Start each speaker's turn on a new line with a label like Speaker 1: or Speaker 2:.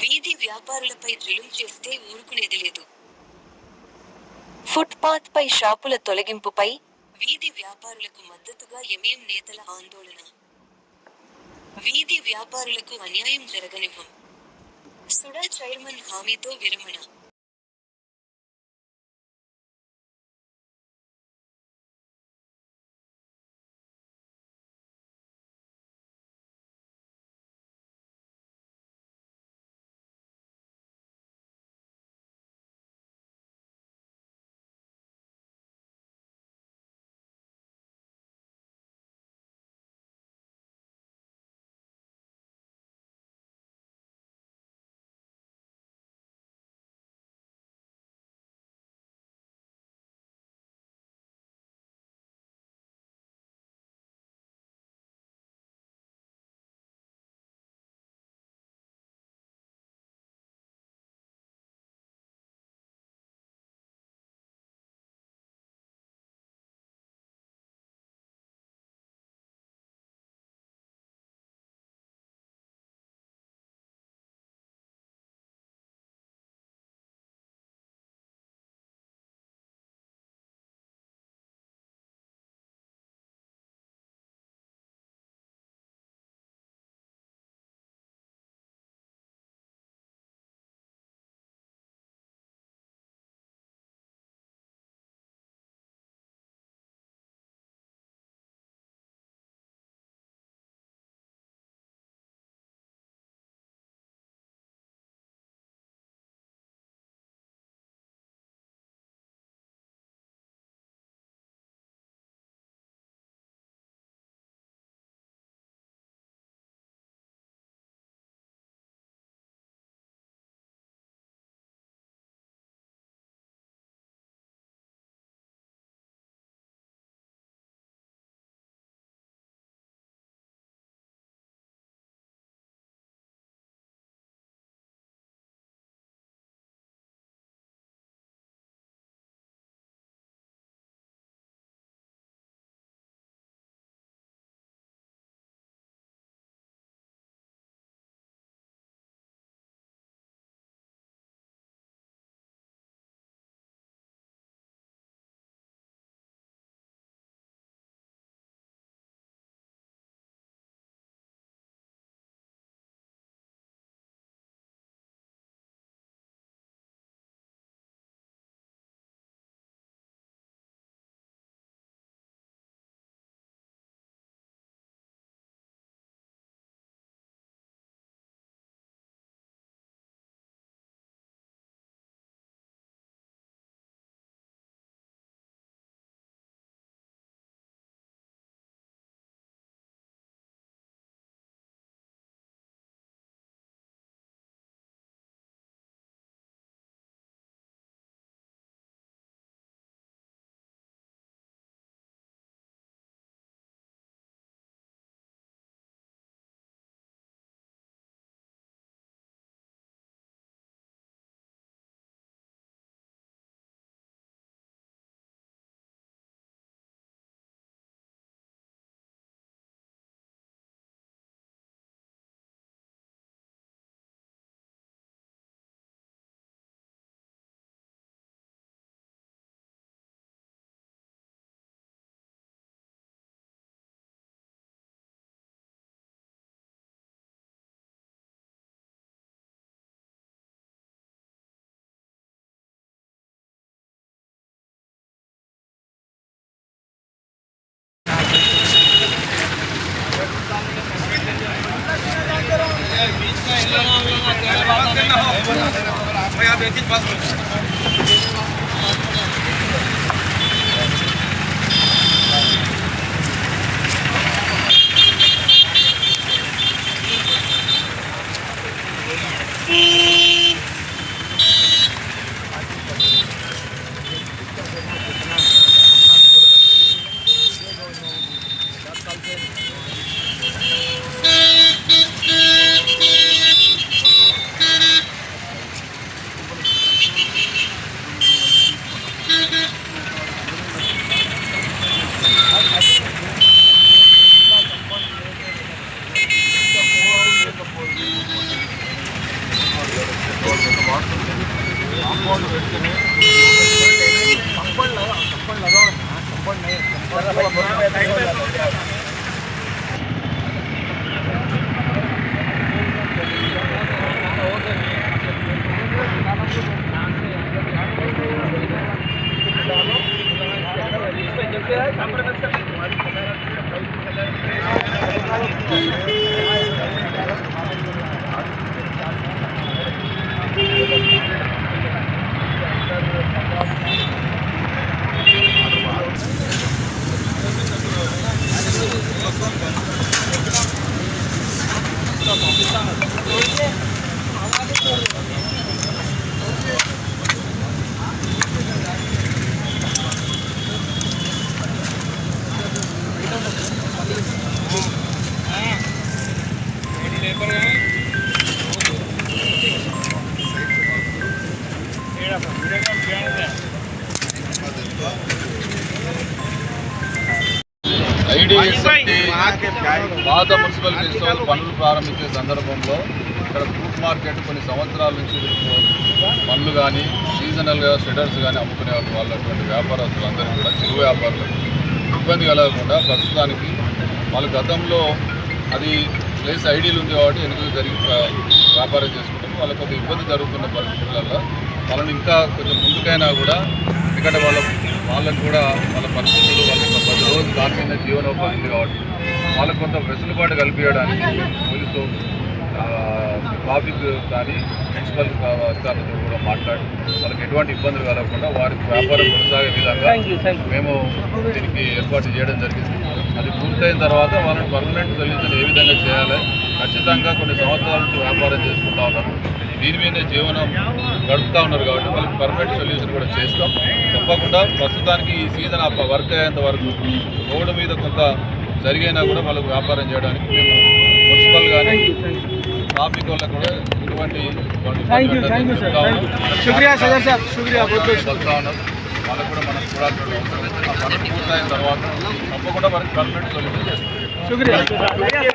Speaker 1: వీధి వ్యాపారులపై జులుం చేస్తే ఊరుకునేది లేదు. ఫుట్పాత్ పై షాపుల తొలగింపుపై వీధి వ్యాపారులకు మద్దతుగా ఎంఎం నేతల ఆందోళన. వీధి వ్యాపారులకు అన్యాయం జరగనివ్వం. సుడా చైర్మన్ హామీతో విరమణ.
Speaker 2: ભાઈ આ બેથી જ પાસ 여기는아가리코르 로. పాత మున్సిపల్ గెస్ట్ పనులు ప్రారంభించే సందర్భంలో ఇక్కడ ఫ్రూట్ మార్కెట్ కొన్ని సంవత్సరాల నుంచి పనులు కానీ సీజనల్గా షెడర్స్ కానీ అమ్ముకునే వాళ్ళటువంటి వ్యాపారస్తులందరూ కూడా చిరు వ్యాపారులకు ఇబ్బంది కలగకుండా ప్రస్తుతానికి వాళ్ళ గతంలో అది ప్లేస్ ఐడీలు ఉంది కాబట్టి ఎందుకు జరిగి వ్యాపారం చేసుకుంటారు వాళ్ళకి కొంత ఇబ్బంది జరుగుతున్న పరిస్థితులలో వాళ్ళని ఇంకా కొంచెం ముందుకైనా కూడా ఎందుకంటే వాళ్ళ వాళ్ళకు కూడా వాళ్ళ పరిస్థితులు వాళ్ళ పది రోజులు దాని మీద జీవనోపాధి ఉంది కాబట్టి వాళ్ళకు కొంత వెసులుబాటు కల్పించడానికి పోలీసు ట్రాఫిక్ కానీ మున్సిపల్ అధికారులతో కూడా మాట్లాడి వాళ్ళకి ఎటువంటి ఇబ్బందులు కలగకుండా వారికి వ్యాపారం కొనసాగే విధంగా మేము దీనికి ఏర్పాటు చేయడం జరిగింది. అది పూర్తయిన తర్వాత వాళ్ళని పర్మనెంట్ సొల్యూషన్ ఏ విధంగా చేయాలి ఖచ్చితంగా కొన్ని సంవత్సరాల నుంచి వ్యాపారం చేసుకుంటా ఉన్నారు. దీని మీదే జీవనం గడుపుతూ ఉన్నారు కాబట్టి వాళ్ళకి పర్మనెంట్ సొల్యూషన్ కూడా చేస్తాం. తప్పకుండా ప్రస్తుతానికి ఈ సీజన్ వర్క్ అయ్యేంత వరకు రోడ్డు మీద కొంత జరిగైనా కూడా వాళ్ళకు వ్యాపారం చేయడానికి మేము మున్సిపల్ కానీ ట్రాఫిక్ వల్ల కూడా ఇటువంటి వాళ్ళకు కూడా మనం చూడాల్సిన అవసరం పూర్తయిన తర్వాత తప్పకుండా మనకి గవర్నమెంట్ సొల్యూషన్ చేస్తాం.